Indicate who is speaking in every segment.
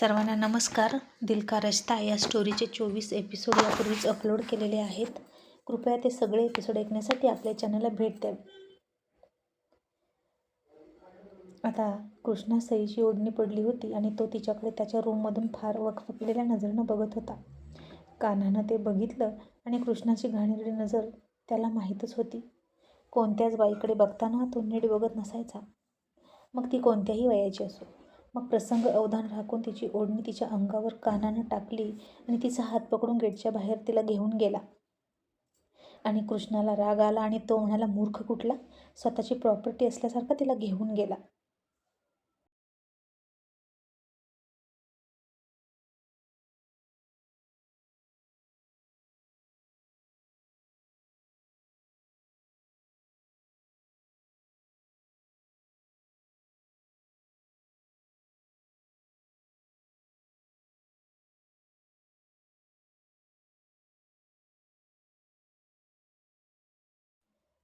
Speaker 1: सर्वांना नमस्कार. दिलका रचता या स्टोरीचे चोवीस एपिसोड यापूर्वीच अपलोड केलेले आहेत. कृपया ते सगळे एपिसोड ऐकण्यासाठी आपल्या चॅनलला भेट द्यावी आता कृष्णा सईची ओढणी पडली होती आणि तो तिच्याकडे त्याच्या रूममधून फार वखवकलेल्या नजरेनं बघत होता. कानानं ते बघितलं आणि कृष्णाची घाणेरडी नजर त्याला माहीतच होती. कोणत्याच बाईकडे बघताना तो नीट बघत नसायचा. मग ती कोणत्याही वयाची असो. मग प्रसंग अवधान राखून तिची ओढणी तिच्या अंगावर कानानं टाकली आणि तिचा हात पकडून गेटच्या बाहेर तिला घेऊन गेला. आणि कृष्णाला राग आला आणि तो म्हणाला मूर्ख कुठला? स्वतःची प्रॉपर्टी असल्यासारखा तिला घेऊन गेला.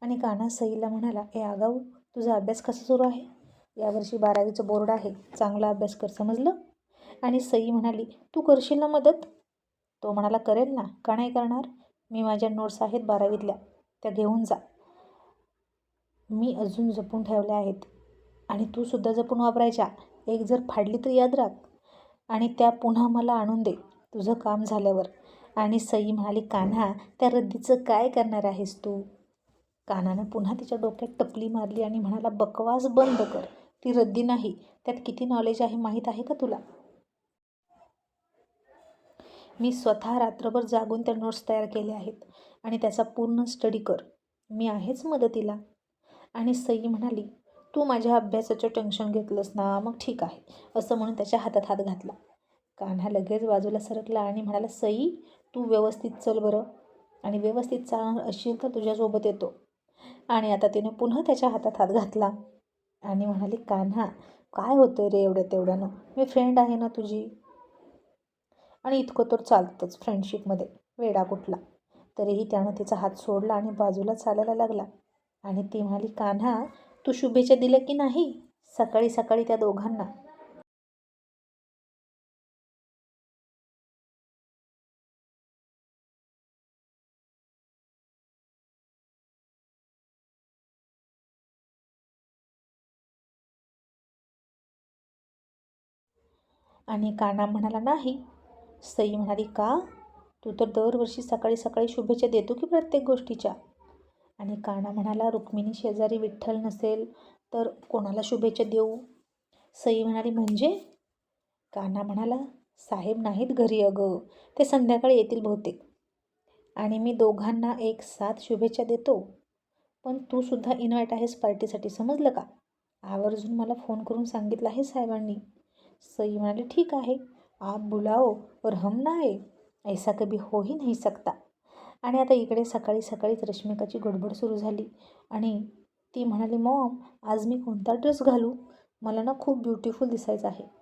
Speaker 1: आणि कान्हा सईला म्हणाला ए आगाऊ तुझा अभ्यास कसा सुरू आहे? यावर्षी बारावीचं बोर्ड आहे. चांगला अभ्यास कर समजलं? आणि सई म्हणाली तू करशील ना मदत? तो म्हणाला करेल ना. का नाही करणार? मी माझ्या नोट्स आहेत बारावीतल्या. त्या घेऊन जा. मी अजून जपून ठेवल्या आहेत. आणि तू सुद्धा जपून वापरायच्या. एक जर फाडली तर याद राख. आणि त्या पुन्हा मला आणून दे. तुझं काम झाल्यावर. आणि सई म्हणाली कान्हा त्या रद्दीचं काय करणार आहेस तू? कानानं पुन्हा तिच्या डोक्यात टपली मारली आणि म्हणाला बकवास बंद कर. ती रद्दी नाही. त्यात किती नॉलेज आहे माहीत आहे का तुला? मी स्वतः रात्रभर जागून त्या नोट्स तयार केल्या आहेत आणि त्याचा पूर्ण स्टडी कर. मी आहेच मदतीला. आणि सई म्हणाली तू माझ्या अभ्यासाचं टेन्शन घेतलंस ना मग ठीक आहे असं म्हणून त्याच्या हातात हात घातला. कान्हा लगेच बाजूला सरकला आणि म्हणाला सई तू व्यवस्थित चल बरं. आणि व्यवस्थित चालणार असशील तर तुझ्यासोबत येतो. आणि आता तिने पुन्हा त्याच्या हातात हात घातला. आणि म्हणाली कान्हा काय होतं रे एवढ्या तेवढ्यानं? मी फ्रेंड आहे ना तुझी. आणि इतकं तर चालतंच फ्रेंडशिपमध्ये वेडा कुठला. तरीही त्यानं तिचा हात सोडला आणि बाजूला चालायला लागला. आणि ती म्हणाली कान्हा तू शुभेच्छा दिल्या की नाही? सकाळी सकाळी त्या दोघांना. आणि काना म्हणाला नाही. सई म्हणाली का? तू तर दरवर्षी सकाळी सकाळी शुभेच्छा देतो की प्रत्येक गोष्टीच्या. आणि काना म्हणाला रुक्मिणी शेजारी विठ्ठल नसेल तर कोणाला शुभेच्छा देऊ? सई म्हणाली म्हणजे? काना म्हणाला साहेब नाहीत घरी अगं ते संध्याकाळी येतील बहुतेक. आणि मी दोघांना एक साथ शुभेच्छा देतो. पण तू सुद्धा इन्व्हाइट आहेस पार्टीसाठी समजलं का? आवर्जून मला फोन करून सांगितलं आहे साहेबांनी. सई म्हणाली ठीक आहे. आप बुलाओ और हम ना आहे ऐसा कभी होही नाही सकता. आणि आता इकडे सकाळी सकाळीच रश्मिकाची गडबड सुरू झाली. आणि ती म्हणाली मॉम आज मी कोणता ड्रेस घालू? मला ना खूप ब्युटिफुल दिसायचं आहे.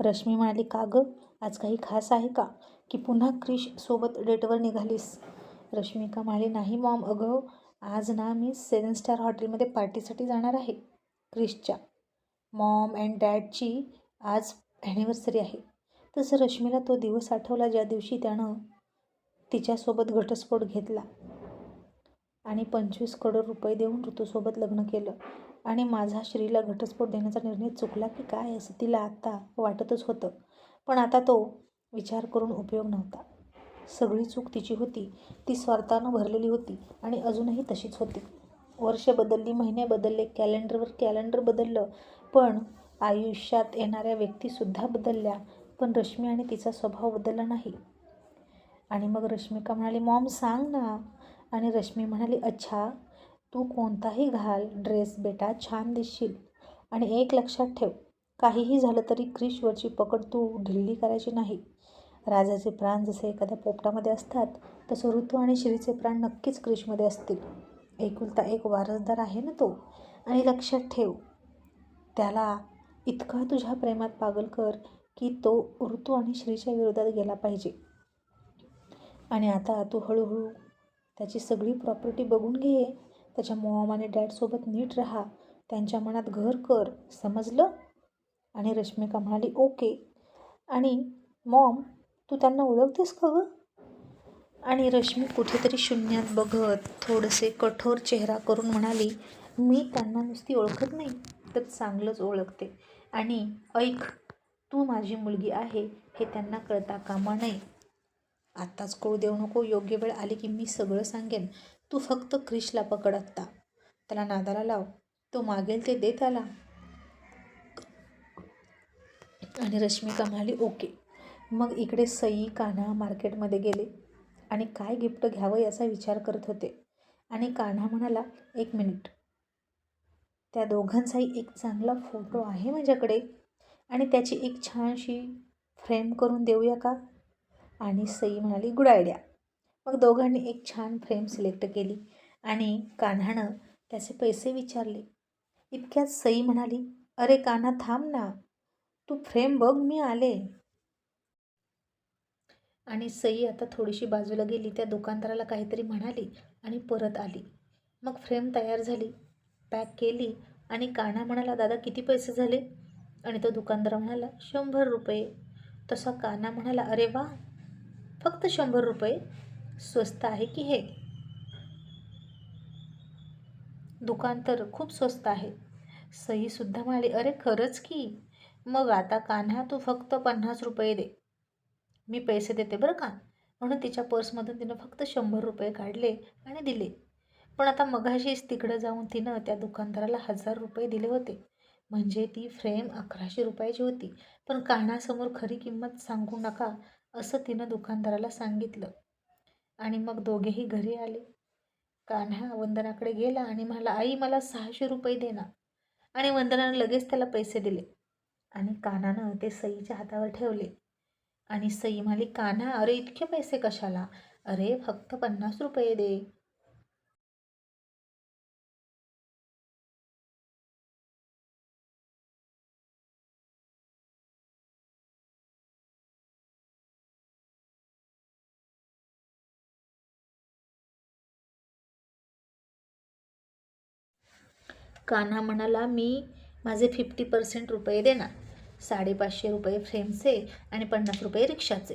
Speaker 1: रश्मी म्हणाली का गं? आज काही खास आहे का? की पुन्हा क्रिश सोबत डेटवर निघालीस. रश्मिका म्हणाली नाही मॉम अगं आज ना मी सेवन स्टार हॉटेलमध्ये पार्टीसाठी जाणार आहे क्रिशच्या. मॉम अँड डॅडची आज ॲनिव्हर्सरी आहे. तसं रश्मीला तो दिवस आठवला ज्या दिवशी त्यानं तिच्यासोबत घटस्फोट घेतला आणि पंचवीस करोड रुपये देऊन ऋतूसोबत लग्न केलं. आणि माझा श्रीला घटस्फोट देण्याचा निर्णय चुकला की काय असं तिला आता वाटतच होतं. पण आता तो विचार करून उपयोग नव्हता. सगळी चूक तिची होती. ती स्वार्थानं भरलेली होती आणि अजूनही तशीच होती. वर्ष बदलली महिने बदलले कॅलेंडरवर कॅलेंडर बदललं पण आयुष्यात येणाऱ्या व्यक्तीसुद्धा बदलल्या पण रश्मी आणि तिचा स्वभाव बदलला नाही. आणि मग रश्मिका म्हणाली मॉम सांग ना. आणि रश्मी म्हणाली अच्छा तू कोणताही घाल ड्रेस बेटा छान दिसशील. आणि एक लक्षात ठेव काहीही झालं तरी क्रिशवरची पकड तू ढिल्ली करायची नाही. राजाचे प्राण जसे एखाद्या पोपटामध्ये असतात तसं ऋतू आणि श्रीचे प्राण नक्कीच क्रिशमध्ये असतील. एकुलता एक वारसदार आहे ना तो? आणि लक्षात ठेव त्याला इतका तुझ्या प्रेमात पागल कर की तो ऋतू आणि श्रीच्या विरोधात गेला पाहिजे. आणि आता तू हळूहळू त्याची सगळी प्रॉपर्टी बघून घे त्याच्या मॉम आणि डॅडसोबत नीट राहा. त्यांच्या मनात घर कर. समजलं? आणि रश्मिका म्हणाली ओके. आणि मॉम तू त्यांना ओळखतेस का गं? आणि रश्मी कुठेतरी शून्यात बघत थोडेसे कठोर चेहरा करून म्हणाली मी त्यांना नुसती ओळखत नाही तर चांगलंच ओळखते. आणि ऐक तू माझी मुलगी आहे हे त्यांना कळता कामा नये. आत्ताच कळू देऊ नको योग्य वेळ आली की मी सगळं सांगेन. तू फक्त क्रिशला पकड आत्ता. त्याला नादाला लाव. तो मागेल ते दे त्याला आणि रश्मिका म्हणाली ओके. मग इकडे सई कान्हा मार्केटमध्ये गेले. आणि काय गिफ्ट घ्यावं याचा विचार करत होते. आणि कान्हा म्हणाला एक मिनिट. त्या दोघांचाही एक चांगला फोटो आहे माझ्याकडे. आणि त्याची एक छानशी फ्रेम करून देऊया का? आणि सई म्हणाली गुड आयडिया. मग दोघांनी एक छान फ्रेम सिलेक्ट केली आणि कान्हानं त्याचे पैसे विचारले. इतक्यात सई म्हणाली अरे कान्हा थांब ना. तू फ्रेम बघ मी आले. आणि सई आता थोडीशी बाजूला गेली त्या दुकानदाराला काहीतरी म्हणाली आणि परत आली. मग फ्रेम तयार झाली पॅक केली आणि कान्हा म्हणाला दादा किती पैसे झाले? आणि तो दुकानदार म्हणाला शंभर रुपये. तसा कान्हा म्हणाला अरे वा फक्त शंभर रुपये? स्वस्त आहे की हे? दुकान तर खूप स्वस्त आहे. सईसुद्धा म्हणाली अरे खरंच की. मग आता कान्हा तू फक्त पन्नास रुपये दे. मी पैसे देते बरं का? म्हणून तिच्या पर्समधून तिनं फक्त शंभर रुपये काढले आणि दिले. पण आता मघाशीच तिकडं जाऊन तिनं त्या दुकानदाराला हजार रुपये दिले होते. म्हणजे ती फ्रेम अकराशे रुपयाची होती. पण कान्हासमोर खरी किंमत सांगू नका असं तिनं दुकानदाराला सांगितलं. आणि मग दोघेही घरी आले. कान्हा वंदनाकडे गेला आणि म्हणाला आई मला सहाशे रुपये दे ना. आणि वंदनानं लगेच त्याला पैसे दिले आणि कानानं ते सईच्या हातावर ठेवले. आणि सई म्हणाली कान्हा अरे इतके पैसे कशाला? अरे फक्त पन्नास रुपये दे. कान्हा म्हणाला मी माझे फिफ्टी पर्सेंट रुपये देणार. साडेपाचशे रुपये फ्रेमचे आणि पन्नास रुपये रिक्षाचे.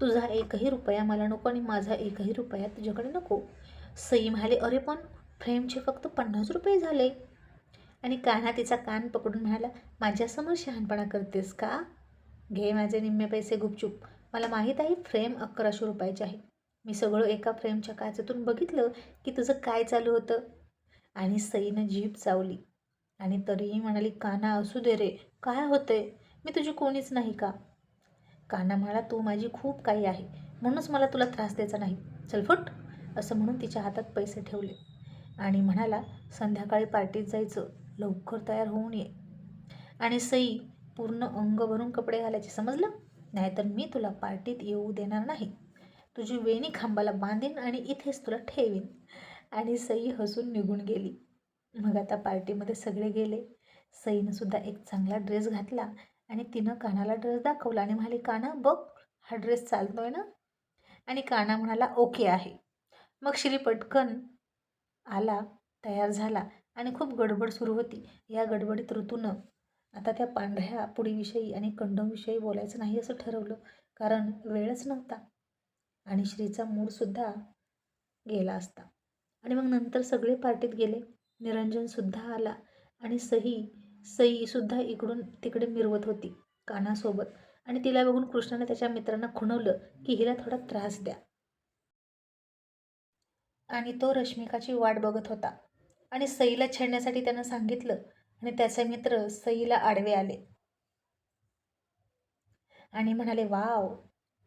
Speaker 1: तुझा एकही रुपया मला नको आणि माझा एकही रुपया तुझ्याकडे नको. सई म्हणाले अरे पण फ्रेमचे फक्त पन्नास रुपये झाले. आणि कान्हा तिचा कान पकडून म्हणाला माझ्यासमोर शहाणपणा करतेस का? घे माझे निम्मे पैसे गुपचूप. मला माहीत आहे फ्रेम अकराशे रुपयाचे आहे. मी सगळं एका फ्रेमच्या काचेतून बघितलं की तुझं काय चालू होतं. आणि सईनं जीभ चावली. आणि तरीही म्हणाली काना असू दे रे. काय होते मी तुझी कोणीच नाही का? काना म्हणाला तू माझी खूप काही आहे. म्हणूनच मला तुला त्रास द्यायचा नाही. चल फुट. असं म्हणून तिच्या हातात पैसे ठेवले. आणि म्हणाला संध्याकाळी पार्टीत जायचं. लवकर तयार होऊन ये. आणि सई पूर्ण अंग भरून कपडे घालायचे. समजलं? नाहीतर मी तुला पार्टीत येऊ देणार नाही. तुझी वेणी खांबाला बांधीन आणि इथेच तुला ठेवीन. आणि सई हसून निघून गेली. मग आता पार्टीमध्ये सगळे गेले. सईनं सुद्धा एक चांगला ड्रेस घातला आणि तिनं कानाला ड्रेस दाखवला आणि म्हणाली काना बघ हा ड्रेस चालतोय ना? आणि काना म्हणाला ओके आहे. मग श्री पटकन आला तयार झाला आणि खूप गडबड सुरू होती. या गडबडीत ऋतूनं आता त्या पांढऱ्या पुडीविषयी आणि कंडमविषयी बोलायचं नाही असं ठरवलं कारण वेळच नव्हता आणि श्रीचा मूडसुद्धा गेला असता. आणि मग नंतर सगळे पार्टीत गेले. निरंजनसुद्धा आला आणि सही सईसुद्धा इकडून तिकडे मिरवत होती कानासोबत. आणि तिला बघून कृष्णाने त्याच्या मित्रांना खुणवलं की हिला थोडा त्रास द्या. आणि तो रश्मिकाची वाट बघत होता. आणि सईला छेडण्यासाठी त्यानं सांगितलं आणि त्याचे मित्र सईला आडवे आले. आणि म्हणाले वाव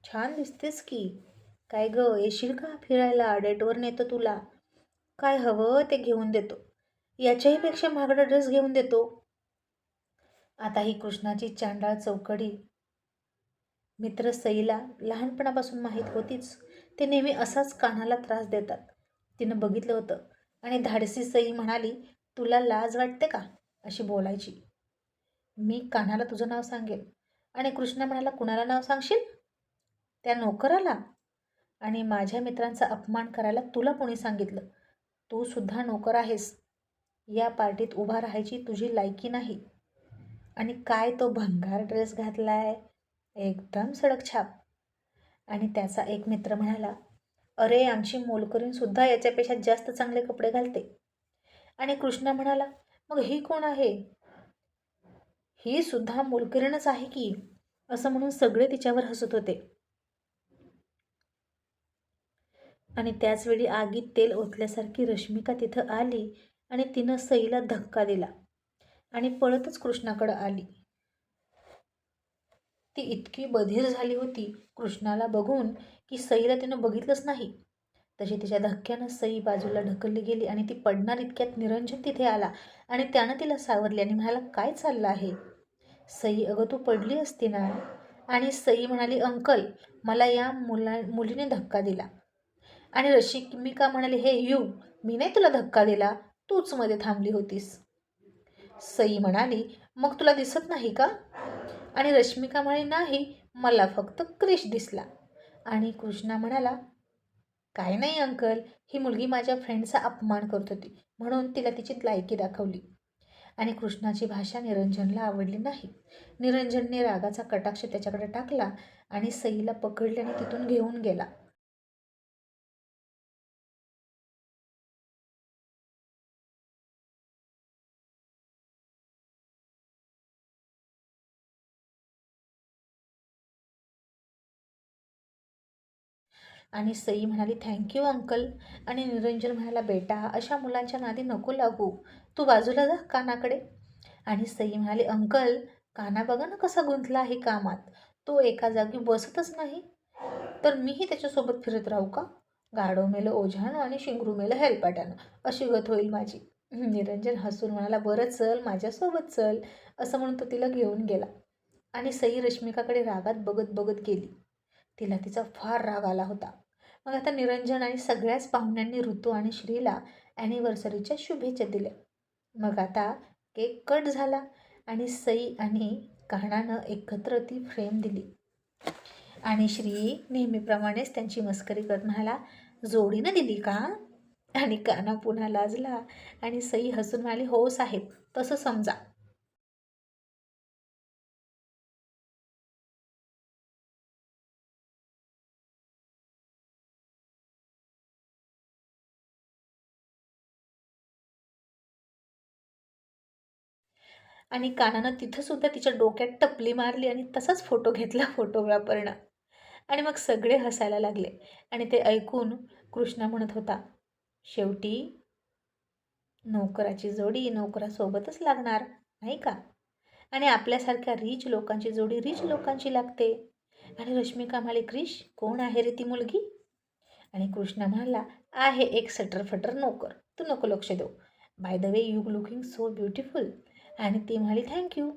Speaker 1: छान दिसतेस की. काय ग येशील का फिरायला? डेटवर नेतो तुला. काय हवं ते घेऊन देतो. याच्याही पेक्षा महागडा ड्रेस घेऊन देतो. आता ही कृष्णाची चांडाळ चौकडी. मित्र सईला लहानपणापासून माहीत होतीच. ते नेहमी असाच कानाला त्रास देतात. तिनं बघितलं होतं. आणि धाडसी सई म्हणाली तुला लाज वाटते का? अशी बोलायची. मी कानाला तुझं नाव सांगेल आणि कृष्णा म्हणाला कुणाला नाव सांगशील? त्या नोकराला. आणि माझ्या मित्रांचा अपमान करायला तुला कोणी सांगितलं? तू सुद्धा नोकर आहेस. या पार्टीत उभा राहायची तुझी लायकी नाही. आणि काय तो भंगार ड्रेस घातलाय? एकदम सडक छाप. आणि त्याचा एक मित्र म्हणाला अरे आमची मोलकरीणसुद्धा याच्यापेक्षा जास्त चांगले कपडे घालते. आणि कृष्णा म्हणाला मग ही कोण आहे? ही सुद्धा मोलकरीणच आहे की असं म्हणून सगळे तिच्यावर हसत होते. आणि त्याचवेळी आगीत तेल ओतल्यासारखी रश्मिका तिथं आली आणि तिनं सईला धक्का दिला आणि पळतच कृष्णाकडं आली. ती इतकी बधीर झाली होती कृष्णाला बघून की सईला तिनं बघितलंच नाही. तशी तिच्या धक्क्यानं सई बाजूला ढकलली गेली आणि ती पडणार इतक्यात निरंजन तिथे आला आणि त्यानं तिला सावरली आणि म्हणाला काय चाललं आहे? सई अगं तू पडली असती ना? आणि सई म्हणाली अंकल मला या मुला मुलीने धक्का दिला. आणि रशिमिका म्हणाली हे यू मी नाही तुला धक्का दिला तूच मध्ये थांबली होतीस. सई म्हणाली मग तुला दिसत नाही का? आणि रश्मिका म्हणाली नाही मला फक्त क्रिश दिसला. आणि कृष्णा म्हणाला काय नाही अंकल ही मुलगी माझ्या फ्रेंडचा अपमान करत होती म्हणून तिला तिची लायकी दाखवली. आणि कृष्णाची भाषा निरंजनला आवडली नाही. निरंजनने रागाचा कटाक्ष त्याच्याकडे टाकला आणि सईला पकडल्याने आणि तिथून घेऊन गेला. आणि सई म्हणाली थँक्यू अंकल आणि निरंजन म्हणाला बेटा अशा मुलांच्या नादी नको लागू. तू बाजूला जा कानाकडे. आणि सई म्हणाली अंकल काना बघा ना कसा गुंतला आहे कामात. तो एका जागी बसतच नाही. तर मीही त्याच्यासोबत फिरत राहू का? गाडो मेलं ओझानं आणि शिंगरू मेलं हेलपाट्यानं अशी गत होईल माझी. निरंजन हसून म्हणाला बरं चल माझ्यासोबत चल. असं म्हणून तो तिला घेऊन गेला. आणि सई रश्मिकाकडे रागात बघत बघत गेली. तिला तिचा फार राग आला होता. मग आता निरंजन आणि सगळ्याच पाहुण्यांनी ऋतू आणि श्रीला ॲनिव्हर्सरीच्या शुभेच्छा दिल्या. मग आता केक कट झाला आणि सई आणि कानानं एकत्र ती फ्रेम दिली. आणि श्री नेहमीप्रमाणेच त्यांची मस्करी करत म्हणाला जोडीनं दिली का? आणि काना पुन्हा लाजला आणि सई हसून म्हणाली हो साहेब तसं समजा. आणि कानानं तिथंसुद्धा तिच्या डोक्यात टपली मारली आणि तसाच फोटो घेतला फोटोग्राफरनं. आणि मग सगळे हसायला लागले आणि ते ऐकून कृष्णा म्हणत होता शेवटी नोकराची जोडी नोकरासोबतच लागणार नाही का? आणि आपल्यासारख्या रिच लोकांची जोडी रिच लोकांची लागते. आणि रश्मिका म्हणाली क्रिश कोण आहे रे ती मुलगी? आणि कृष्णा म्हणाला आहे एक सटर फटर नोकर. तू नको लक्ष देऊ. By the way you looking so beautiful आणि ती म्हणाली थँक्यू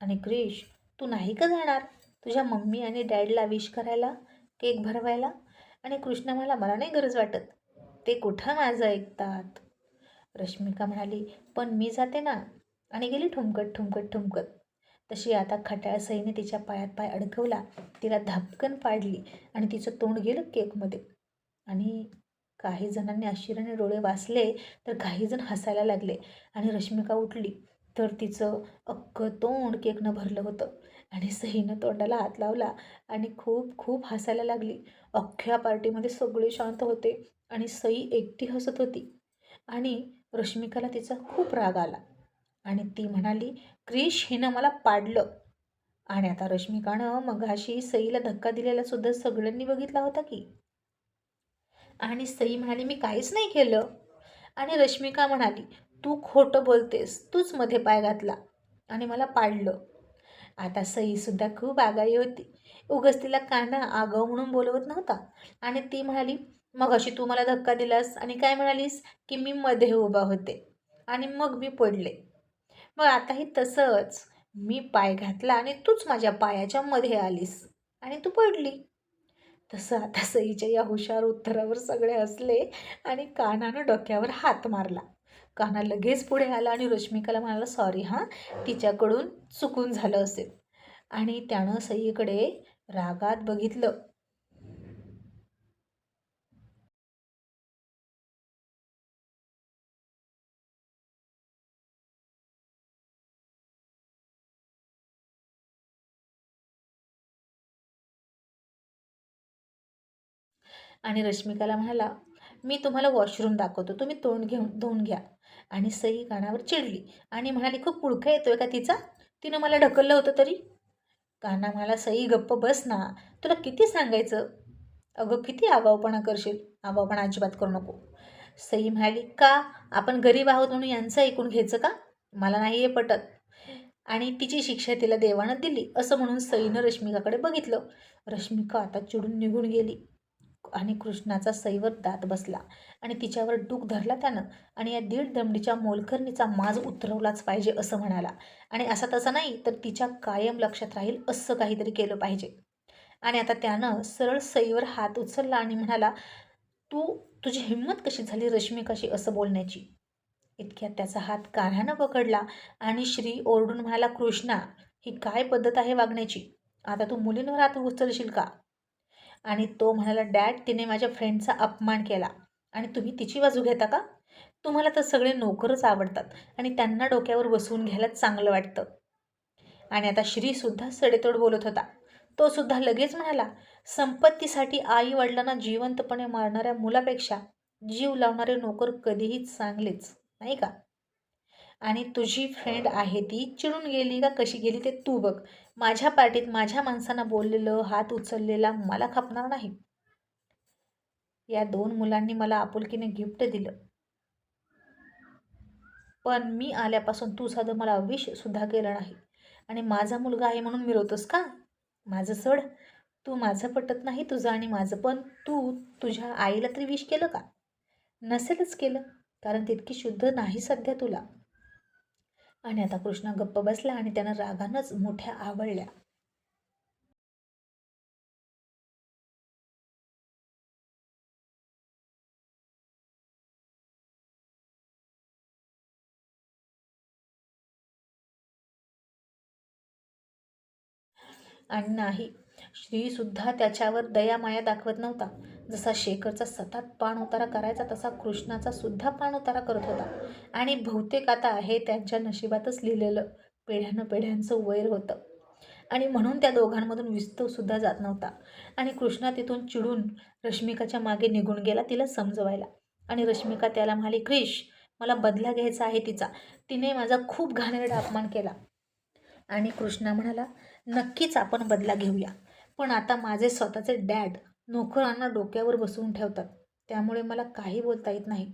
Speaker 1: आणि क्रिश तू नाही का जाणार तुझ्या मम्मी आणि डॅडला विश करायला केक भरवायला? आणि कृष्ण मला मला नाही गरज वाटत. ते कुठं माझं ऐकतात? रश्मिका म्हणाली पण मी जाते ना. आणि गेली ठुमकत ठुमकत ठुमकत. तशी आता खट्याळ सईने तिच्या पायात पाय अडकवला तिला धापकन पाडली आणि तिचं तोंड गेलं केकमध्ये. आणि काही जणांनी आश्चर्याने डोळे वाचले तर काही जण हसायला लागले आणि रश्मिका उठली. तर तिचं अख्खं तोंड केकनं भरलं होतं आणि सहीनं तोंडाला हात लावला आणि खूप खूप हसायला लागली. अख्ख्या पार्टीमध्ये सगळे शांत होते आणि सई एकटी हसत होती. आणि रश्मिकाला तिचा खूप राग आला आणि ती म्हणाली क्रिश हिनं मला पाडलं. आणि आता रश्मिकानं मघाशी सईला धक्का दिलेला सुद्धा सगळ्यांनी बघितला होता की? आणि सई म्हणाली मी काहीच नाही केलं. आणि रश्मिका म्हणाली तू खोटं बोलतेस तूच मध्ये पाय घातला. आणि मला पाडलं. आता सईसुद्धा खूप आगाई होती. उगस तिला काना आगाऊ म्हणून बोलवत नव्हता. आणि ती म्हणाली मग अशी तू मला धक्का दिलास आणि काय म्हणालीस की मी मध्ये उभा होते आणि मग मी पडले. मग आताही तसंच मी पाय घातला आणि तूच माझ्या पायाच्या मध्ये आलीस आणि तू पडली. तसं आता सईच्या या हुशार उत्तरावर सगळे हसले आणि कानानं डोक्यावर हात मारला. काना लगेच पुढे आला आणि रश्मिकाला म्हणाला सॉरी हां तिच्याकडून चुकून झालं असेल. आणि त्यानं सईकडे रागात बघितलं. आणि रश्मिकाला म्हणाला मी तुम्हाला वॉशरूम दाखवतो. तुम्ही तोंड घेऊन धुवून घ्या. आणि सई कानावर चिडली आणि म्हणाली खूप पुळखा येतोय का तिचा? तिनं मला ढकललं होतं तरी. काना म्हणाला सई गप्प बस ना. तुला किती सांगायचं? अगं किती आगाऊपणा करशील? आगाऊपणा अजिबात करू नको. सई म्हणाली का? आपण गरीब आहोत म्हणून यांचं ऐकून घ्यायचं का? मला नाही हे पटत. आणि तिची शिक्षा तिला देवानं दिली असं म्हणून सईनं रश्मिकाकडे बघितलं. रश्मिका आता चिडून निघून गेली. आणि कृष्णाचा सईवर दात बसला आणि तिच्यावर डूक धरला त्यानं आणि या दीड दमडीच्या मोलखर्णीचा माज उतरवलाच पाहिजे असं म्हणाला. आणि असा तसा नाही तर तिच्या कायम लक्षात राहील असं काहीतरी केलं पाहिजे. आणि आता त्यानं सरळ सईवर हात उचलला आणि म्हणाला तू तुझी हिंमत कशी झाली रश्मी कशी असं बोलण्याची? इतक्यात त्याचा हात कान्ह्यानं पकडला आणि श्री ओरडून म्हणाला कृष्णा ही काय पद्धत आहे वागण्याची? आता तू मुलींवर हात उचलशील का? आणि तो म्हणाला डॅड तिने माझ्या फ्रेंडचा अपमान केला. आणि तुम्ही तिची बाजू घेता का? तुम्हाला तर सगळे नोकरच आवडतात आणि त्यांना डोक्यावर बसवून घ्यायला चांगलं वाटतं. आणि आता श्रीसुद्धा सडेतोड बोलत होता. तो सुद्धा लगेच म्हणाला संपत्तीसाठी आई वडिलांना जिवंतपणे मारणाऱ्या मुलापेक्षा जीव लावणारे नोकर कधीही चांगलेच नाही का? आणि तुझी फ्रेंड आहे ती चिडून गेली का कशी गेली ते तू बघ. माझ्या पार्टीत माझ्या माणसांना बोललेलं हात उचललेला मला खपणार नाही. या दोन मुलांनी मला आपुलकीने गिफ्ट दिलं. पण मी आल्यापासून तू साधं मला विश सुद्धा केलं नाही. आणि माझा मुलगा आहे म्हणून मिरवतोस का? माझं सड. तू माझं पटत नाही तुझं आणि माझं पण तू तुझ्या आईला तरी विश केलं का? नसेलच केलं कारण तितकी शुद्ध नाही सध्या तुला. आणि आता कृष्णा गप्प बसला आणि त्यानं रागानंच मोठ्या आवडल्या. आणि नाही श्रीसुद्धा त्याच्यावर दयामाया दाखवत नव्हता. जसा शेखरचा सतत पाणउतारा करायचा तसा कृष्णाचा सुद्धा पाणउतारा करत होता. आणि बहुतेक आता हे त्यांच्या नशिबातच लिहिलेलं पिढ्यानं पिढ्यांचं वैर होतं. आणि म्हणून त्या दोघांमधून विस्तवसुद्धा जात नव्हता. आणि कृष्णा तिथून चिडून रश्मिकाच्या मागे निघून गेला तिला समजवायला. आणि रश्मिका त्याला म्हणाली क्रिश मला बदला घ्यायचा आहे तिचा. तिने माझा खूप घाणेरडा अपमान केला. आणि कृष्णा म्हणाला नक्कीच आपण बदला घेऊया. पण आता माझे स्वतःचे डॅड नोकरांना डोक्यावर बसवून ठेवतात. त्यामुळे मला काही बोलता येत नाही.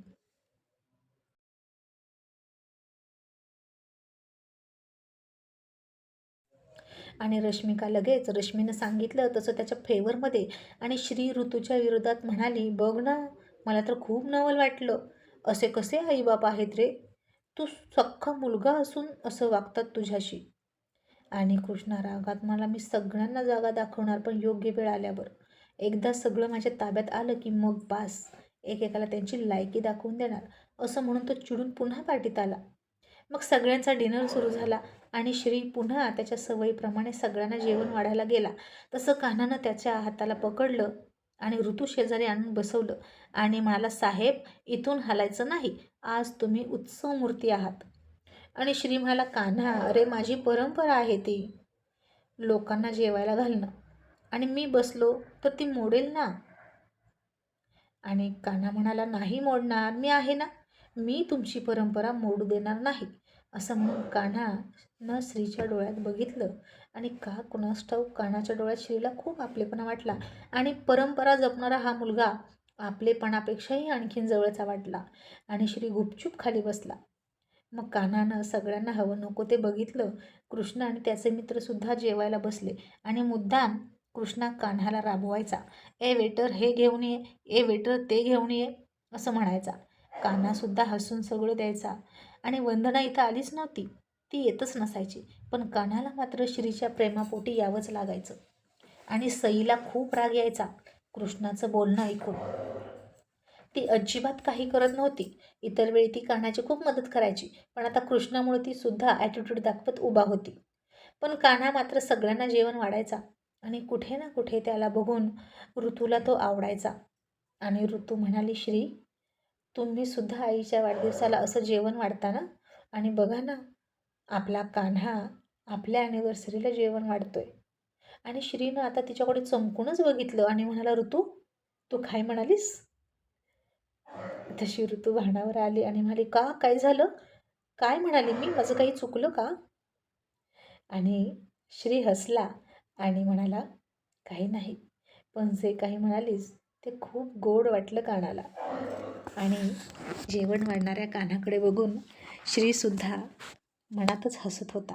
Speaker 1: आणि रश्मिका लगेच रश्मीनं सांगितलं तसं त्याच्या फेवरमध्ये. आणि श्री ऋतूच्या विरोधात म्हणाली बघ ना मला तर खूप नवल वाटलं. असे कसे आईबाप आहेत रे? तू सख्खा मुलगा असून असं वागतात तुझ्याशी. आणि कृष्णा रागात मला मी सगळ्यांना जागा दाखवणार पण योग्य वेळ आल्यावर. एकदा सगळं माझ्या ताब्यात आलं की मग बास एकेकाला त्यांची लायकी दाखवून देणार असं म्हणून तो चिडून पुन्हा पार्टीत आला. मग सगळ्यांचा डिनर सुरू झाला आणि श्री पुन्हा त्याच्या सवयीप्रमाणे सगळ्यांना जेवण वाढायला गेला. तसं कान्हानं त्याच्या हाताला पकडलं आणि ऋतू शेजारी आणून बसवलं आणि म्हणाला साहेब इथून हलायचं नाही आज तुम्ही उत्सव मूर्ती आहात. आणि श्री म्हणाला कान्हा अरे माझी परंपरा आहे ती. लोकांना जेवायला घालणं. आणि मी बसलो तर ती मोडेल ना? आणि कान्हा म्हणाला नाही मोडणार मी आहे ना? मी तुमची परंपरा मोडू देणार नाही. असं म्हणून कान्हा न श्रीच्या डोळ्यात बघितलं. आणि का कुणास ठाऊक कान्हाच्या डोळ्यात श्रीला खूप आपलेपणा वाटला. आणि परंपरा जपणारा हा मुलगा आपलेपणापेक्षाही आणखीन जवळचा वाटला. आणि श्री गुपचूप खाली बसला. मग कान्हानं सगळ्यांना हवं नको ते बघितलं. कृष्ण आणि त्याचे मित्रसुद्धा जेवायला बसले. आणि मुद्दाम कृष्णा कान्हाला राबवायचा. ए वेटर हे घेऊन ये. ए वेटर ते घेऊन ये. असं म्हणायचा. कान्हासुद्धा हसून सगळं द्यायचा. आणि वंदना इथं आलीच नव्हती. ती येतच नसायची. पण कान्हाला मात्र श्रीच्या प्रेमापोटी यावंच लागायचं. आणि सईला खूप राग यायचा. कृष्णाचं बोलणं ऐकून. ती अजिबात काही करत नव्हती. इतर वेळी ती कान्हाची खूप मदत करायची. पण आता कृष्णामुळे ती सुद्धा ॲटिट्यूड दाखवत उभा होती. पण कान्हा मात्र सगळ्यांना जेवण वाढायचा. आणि कुठे ना कुठे त्याला बघून ऋतूला तो आवडायचा. आणि ऋतू म्हणाली श्री तुम्ही सुद्धा आईच्या वाढदिवसाला असं जेवण वाढता ना? आणि बघा ना आपला कान्हा आपल्या ॲनिव्हर्सरीला जेवण वाढतोय. आणि श्रीनं आता तिच्याकडे चमकूनच बघितलं आणि म्हणाला ऋतू तू काय म्हणालीस? तशी ऋतू भांडावर आली आणि म्हणाली का? काय झालं? काय म्हणाली मी? माझं काही चुकलं का? आणि श्री हसला आणि म्हणाला काही नाही पण जे काही म्हणालीस ते खूप गोड वाटलं कानाला. आणि जेवण वाढणाऱ्या कानाकडे बघून श्रीसुद्धा मनातच हसत होता.